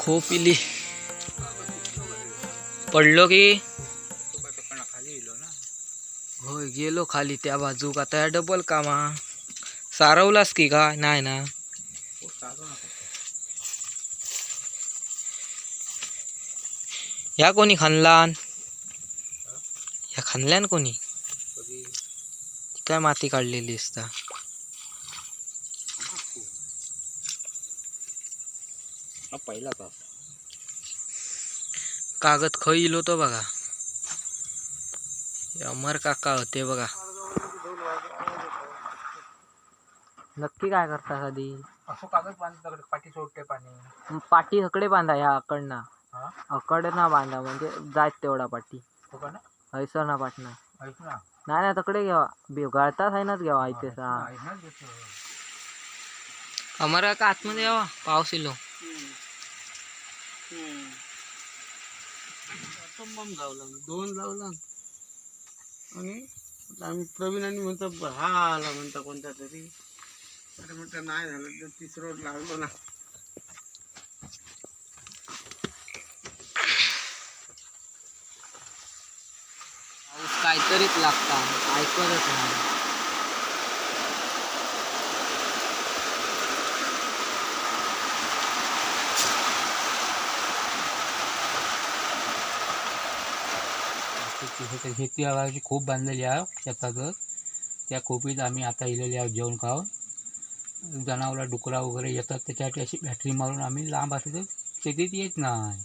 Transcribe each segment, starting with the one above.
खूप इली पडलो की? होय गेलो खाली त्या बाजूक. आता या डबल कामा. सारवलास की का? नाही ना. ह्या कोणी खानलान? ह्या खानल्यान कोणी? काय माती काढलेली असता? हा पहिला तास. कागद खय इलो तो बघा अमर काका होते बघा. नक्की काय करता कधी असं कागद बांधतात पाठी सोडते पाणी. पाठी हकडे बांधा ह्या अकडना. अकड ना बांधा म्हणजे जायत तेवढा पाठी. हो हैसर ना पाटणा नाही नाही तकडे घ्यावा. बे गळताच आहे नाच घ्यावा इथे सा. अमर काका आतमध्ये यावा पाऊस इलो बंब लावला दोन लावला. आणि आम्ही प्रवीण आणि म्हणतो हा आला म्हणता कोणता तरी. अरे म्हणता नाही झालं तर तिसरं लावलो ना. पाऊस काहीतरीच लागता. ऐकतच नाही. शेती आवाजी खूप बांधलेली आहे शेतातच त्या खोपीत आम्ही आता इलेले आहोत जेवण खाऊन. जनावरला डुकरा वगैरे येतात त्याच्यासाठी अशी बॅटरी मारून आम्ही लांब असले तर शेतीत येत नाही.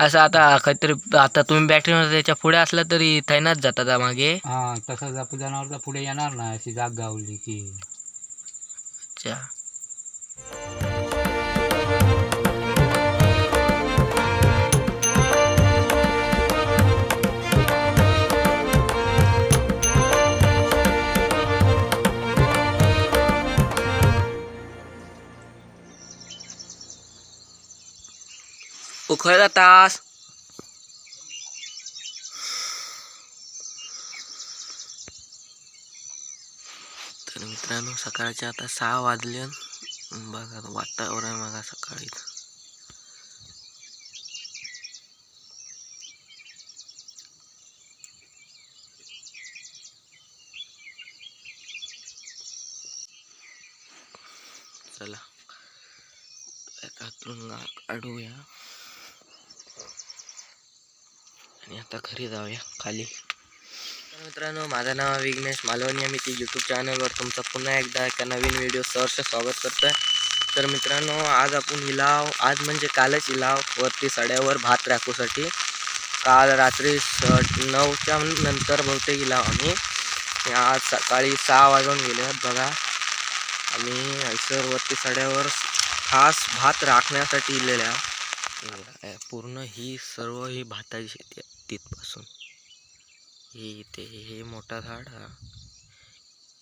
असं आता काहीतरी आता तुम्ही बॅटरी त्याच्या पुढे असला तरी थैनाच जातात मागे. हां तसंच आपण जनावर पुढे येणार नाही अशी जाग गावली की. अच्छा. उखळ जातास तर मित्रांनो सकाळचे आता सहा वाजले बघा वातावरण बघा सकाळी चला त्यातून काढूया आणि आता घरी जाऊया खाली. तर मित्रांनो माझं नाव विघ्नेश मालवणी. मी ती यूट्यूब चॅनलवर तुमचं पुन्हा एकदा एका नवीन व्हिडिओ सहर्ष स्वागत करतोय. तर मित्रांनो आज आपण इलाव आज म्हणजे कालच इलाव वरती सड्यावर भात राखूसाठी. काल रात्री स नऊच्या नंतर बहुतेक इलाव आम्ही. आज सकाळी सहा वाजून गेले आहेत बघा. आम्ही हैसर वरती सड्यावर खास भात राखण्यासाठी इलेल्या. आहोत पूर्ण ही सर्व ही भाताची शेती आहे तिथपासून. हे इथे हे मोठा झाड हा.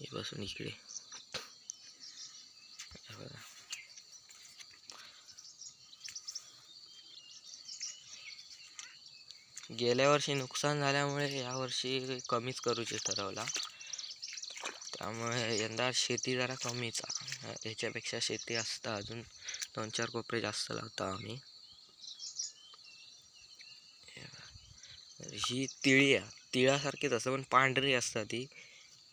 हे पासून इकडे. बघा. गेल्या वर्षी नुकसान झाल्यामुळे यावर्षी कमीच करूचे ठरवला. त्यामुळे यंदा शेती जरा कमीच. याच्यापेक्षा शेती असता. अजून दोन चार कोपरे जास्त लावता आम्ही. तर ही तिळी आहे. तिळासारखीच असतं पण पांढरी असतात ती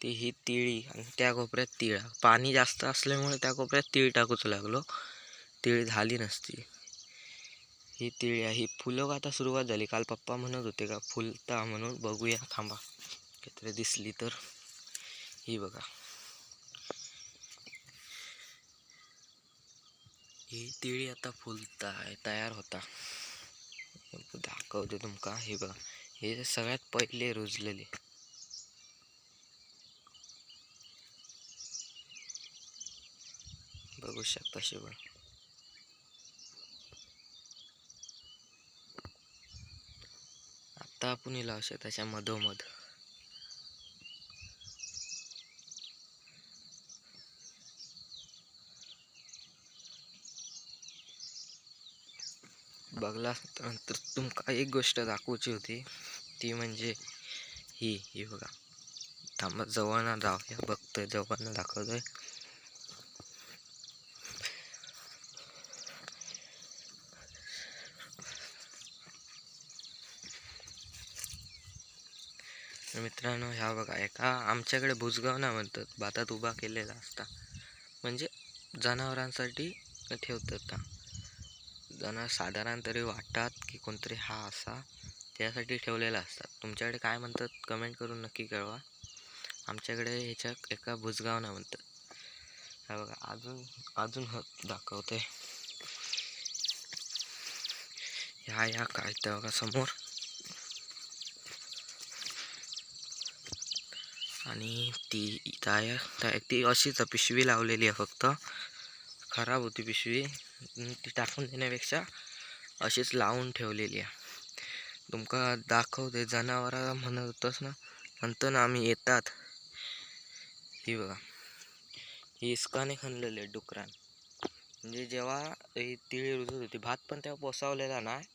ती ही तिळी आणि त्या कोपऱ्यात तिळा. पाणी जास्त असल्यामुळे त्या कोपऱ्यात तीळ टाकूच लागलो. तिळ झाली नसती. ही तिळी आहे. ही फुलं आता सुरुवात झाली? काल पप्पा म्हणत होते का फुलता म्हणून बघूया थांबा. काहीतरी दिसली तर. ही बघा. ही तिळी आता फुलता आहे तयार होता. दाखवते तुमका. हे बघा. हे सगळ्यात पहिले रुजलेले. बघू शकता शिवण आता आपण हिला शकता त्याच्या मधोमध. बघला. तर तुमका एक गोष्ट दाखवची होती ती म्हणजे ही ही बघा. थांबा जवळना दाखवूया बघतोय जवाना दाखवतोय. मित्रांनो ह्या बघा एका आमच्याकडे भुजगावना म्हणतात भातात उभा केलेला असता. म्हणजे जनावरांसाठी ठेवतात जणं साधारण तरी वाटतात की कोणतरी हा असा त्यासाठी ठेवलेला असतात. तुमच्याकडे काय म्हणतात? कमेंट करून नक्की कळवा. आमच्याकडे ह्याच्या एका भुजगाव ना म्हणतात. हा बघा अजून अजून ह दाखवते. ह्या या काय त्या बघा समोर. आणि ती त्या त्या- ती अशीच पिशवी लावलेली आहे फक्त. खराब होती पिशवी. ती टाकून देण्यापेक्षा अशीच लावून ठेवलेली आहे. तुमका दाखवते जनावरांना म्हणत होतस ना? म्हणतो ना आम्ही येतात. ही बघा. ही इस्काने खणलेली आहे डुकरान. म्हणजे जेव्हा ही तिळी रुजत होती भात पण तेव्हा पोसावलेला नाही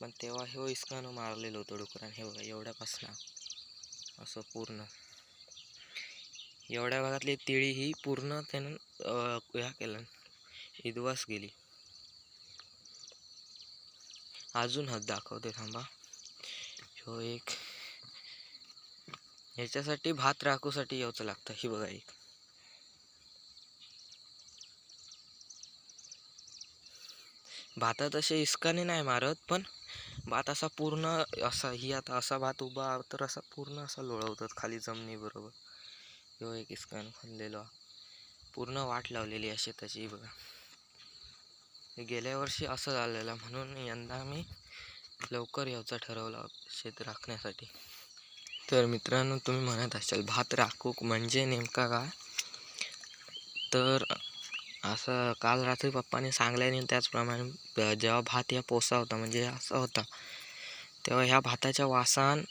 पण तेव्हा हे इस्कानं मारलेलं होतं डुकरान. हे बघा एवढ्यापासनं. असं पूर्ण. एवढ्या भागातली तिळी ही पूर्ण त्यानं ह्या केलं इदवास गेली. अजून हद दाखवते थांबा. ह्यो एक ह्याच्यासाठी भात राखूसाठी यावचं लागतं ही बघा एक. भातात असे इसकाने नाही मारत पण भात असा पूर्ण असा ही आता असा भात उभा तर असा पूर्ण असा लोळवतात खाली जमिनी बरोबर. ह्यो एक इसकान खाल्लेलो पूर्ण वाट लावलेली आहे शेताची बघा. गेल्या वर्षी असं झालेलं म्हणून यंदा मी लवकर यायचं ठरवलं शेत राखण्यासाठी. तर मित्रांनो तुम्ही म्हणत असाल भात राखूक म्हणजे नेमका काय? तर असं काल रात्री पप्पाने सांगल्याने त्याचप्रमाणे जेव्हा भात या पोसा होता म्हणजे असा होता तेव्हा ह्या भाताच्या वासान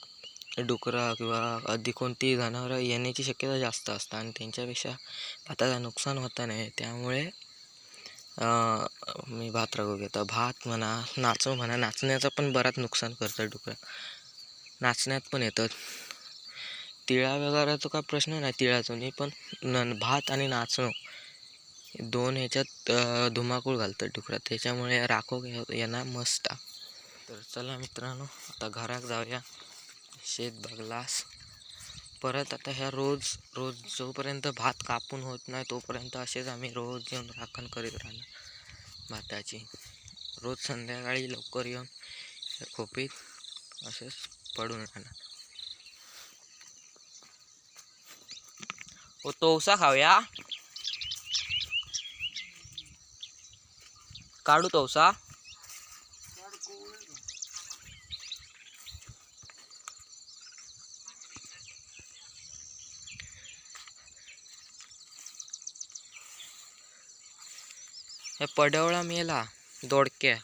डुकरं किंवा अधिक कोणती जनावरं येण्याची शक्यता जास्त असतं आणि त्यांच्यापेक्षा भाताचं नुकसान होतं नाही. त्यामुळे मी भात रागू घेतो. भात म्हणा नाचू म्हणा नाचण्याचं पण बराच नुकसान करतं डुकरं. नाचण्यात पण येतं. तिळा वगैरेचा काय प्रश्न नाही तिळाचं. नाही पण न भात आणि नाचणं दोन ह्याच्यात धुमाकूळ घालतं डुकरात त्याच्यामुळे राखो यांना मस्त. तर चला मित्रांनो आता घरात जाऊया. शेत बघलास. परत आता ह्या रोज रोज जोपर्यंत भात कापून होत नाही तोपर्यंत असेच आम्ही रोज येऊन राखण करीत राहणार. भाताची. रोज संध्याकाळी लवकर येऊन खोपीत असेच पडून राहणार. ओ तोसा खाऊया? काढू तोसा? पडवळा मेला दोडक्या.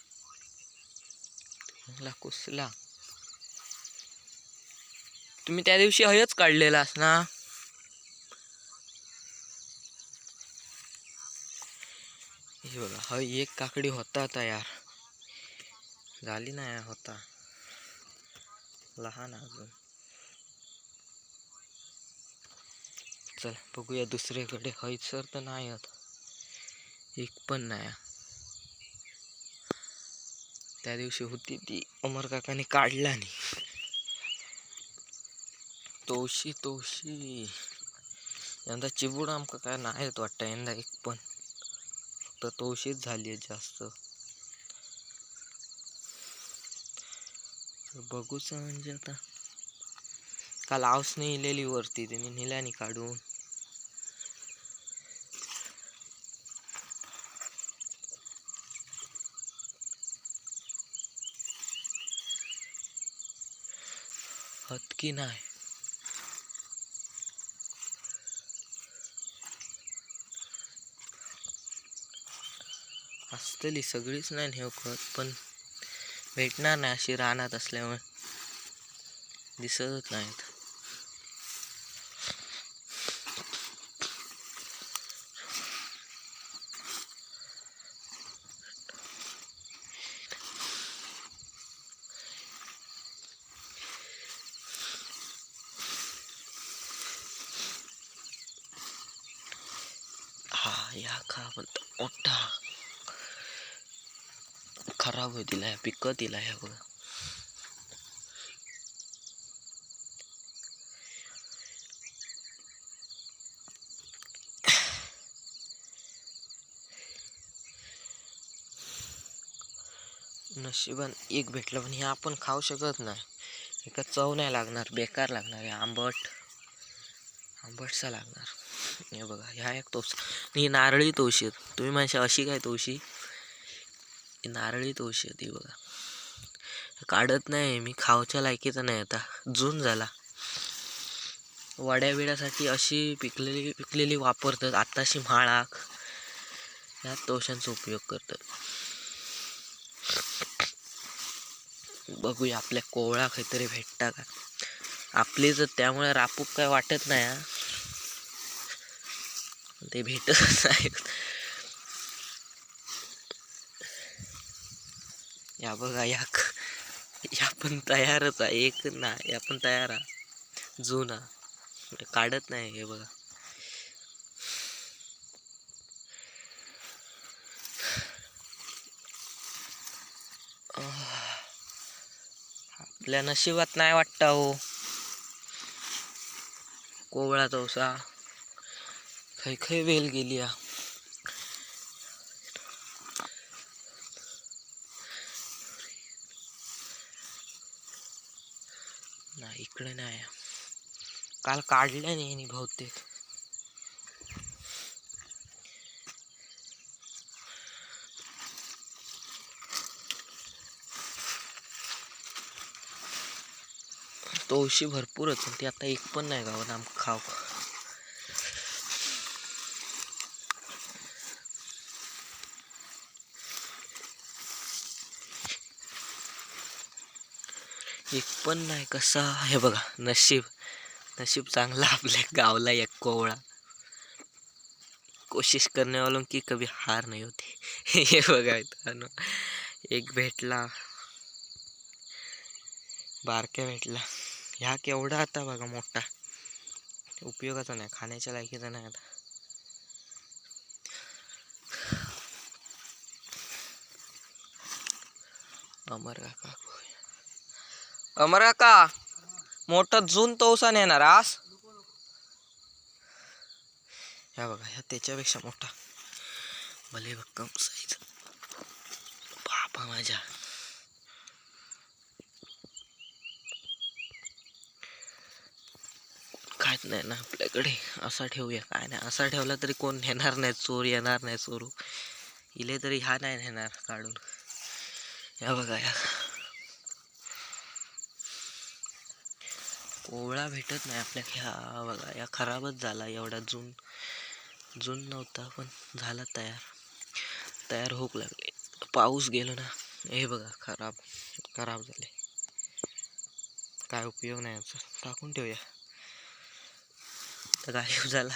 कुसला. तुम्ही त्या दिवशी हयच काढलेला ना? हे बघा हय एक काकडी होता तयार झाली ना यार होता. लहान अजून. चल बघूया दुसरीकडे. हयसर तर नाही आहेत एक पण नाही. त्या दिवशी होती ती. अमर काकाने काढला नाही. तोशी तोशी. यंदा चिबूड आमका काय नाही येत वाटतं यंदा एक पण. फक्त तोशीच झाली आहे जास्त. बघूच म्हणजे आता. काल आऊसने इलेली वरती त्याने नेल्याने काढून. की नाही? असतली सगळीच नाही नेव खत पण भेटणार नाही अशी रानात असल्यामुळे. दिसतच नाहीत. या खा म्हणतो मोठा खराब होतील ह्या पिकं दिला ह्या बघ नशिबान एक भेटलं पण हे आपण खाऊ शकत नाही. एका चव नाही लागणार बेकार लागणार आंबट आंबटचा लागणार. हे बघा ह्या एक तोस ही नारळी तोशी आहेत. तुम्ही म्हणशा अशी काय तोशी? ही नारळी तोशी आहे ती बघा. काढत नाही मी खावच्या लायकीचा नाही आता. जून झाला. वड्या बिड्यासाठी अशी पिकलेली पिकलेली वापरतात. आत्ताशी म्हाळाक. ह्या तोशांचा उपयोग करतात. बघूया आपल्या कोवळा काहीतरी भेटता का? आपली तर त्यामुळे रापूक काय वाटत नाही हा. ते भेटत नाही या बघा या या पण तयारच आहे. एक ना या पण तयार आहे. जुना. काढत नाही हे बघा. आपल्या नशिबात नाही वाटतं हो कोवळा तवसा. खय खय वेल गेली हा. नाही इकडे नाही काल काढल्या नाही बहुतेक तोशी भरपूर होती ती आता एक पण नाही गावात आम खाव एक पण नाही कसा? हे बघा नशीब. नशीब चांगला आपल्या गावला एक कोवळा. कोशिश करने की कभी हार नाही होती. हे बघा मित्रांनो एक भेटला. बारक्या भेटला. ह्या केवढा आता बघा मोठा. उपयोगाचा नाही खाण्याच्या लायकीचा नाही आता. अमर काका. अमरा का मोठा जून तोसा नेणार आस ह्या बघा ह्या त्याच्यापेक्षा मोठा. भले भक्कम साईज बापा माझ्या. काहीच नाही ना आपल्याकडे. असा ठेवूया. काय नाही असा ठेवला तरी कोण नेणार नाही चोर येणार नाही चोरू. इले तरी ह्या नाही नेणार काढून. या बघा या कोवळा भेटत नाही आपल्या ह्या बघा या खराबच झाला एवढा जून. जून नव्हता पण झाला तयार. तयार होऊक लागले. पाऊस गेलो ना हे बघा खराब खराब झाले. काय उपयोग नाही याचा. टाकून ठेवूया. तर गायब झाला.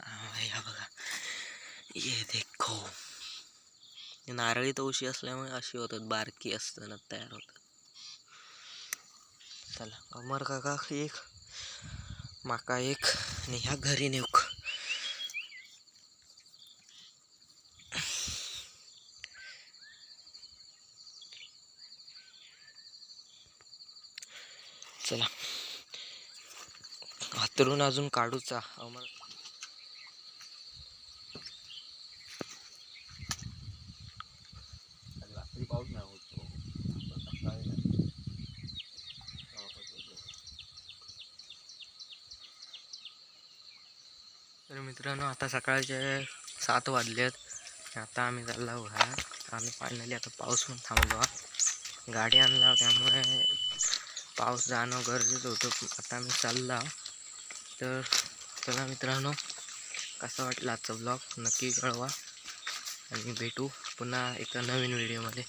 आ, या बघा. ये देखो. नारळी तवशी असल्यामुळे अशी होतात बारकी असताना तयार होतात. चला अमर काका एक माका एक आणि ह्या घरी नेऊक. चला हातरून अजून काढूचा अमर. पाऊस नाही होतो आता सकाळी नाही. तेव्हापासून होतो. तर मित्रांनो आता सकाळचे सात वाजले आहेत आता आम्ही चाललो हा आम्ही फायनली आता पाऊस पण थांबलो. गाडी आणला त्यामुळे पाऊस जाणं गरजेचं होतं. आता आम्ही चालला. तर चला मित्रांनो कसं वाटलं आजचा ब्लॉग नक्की कळवा. आणि भेटू पुन्हा एका नवीन व्हिडिओमध्ये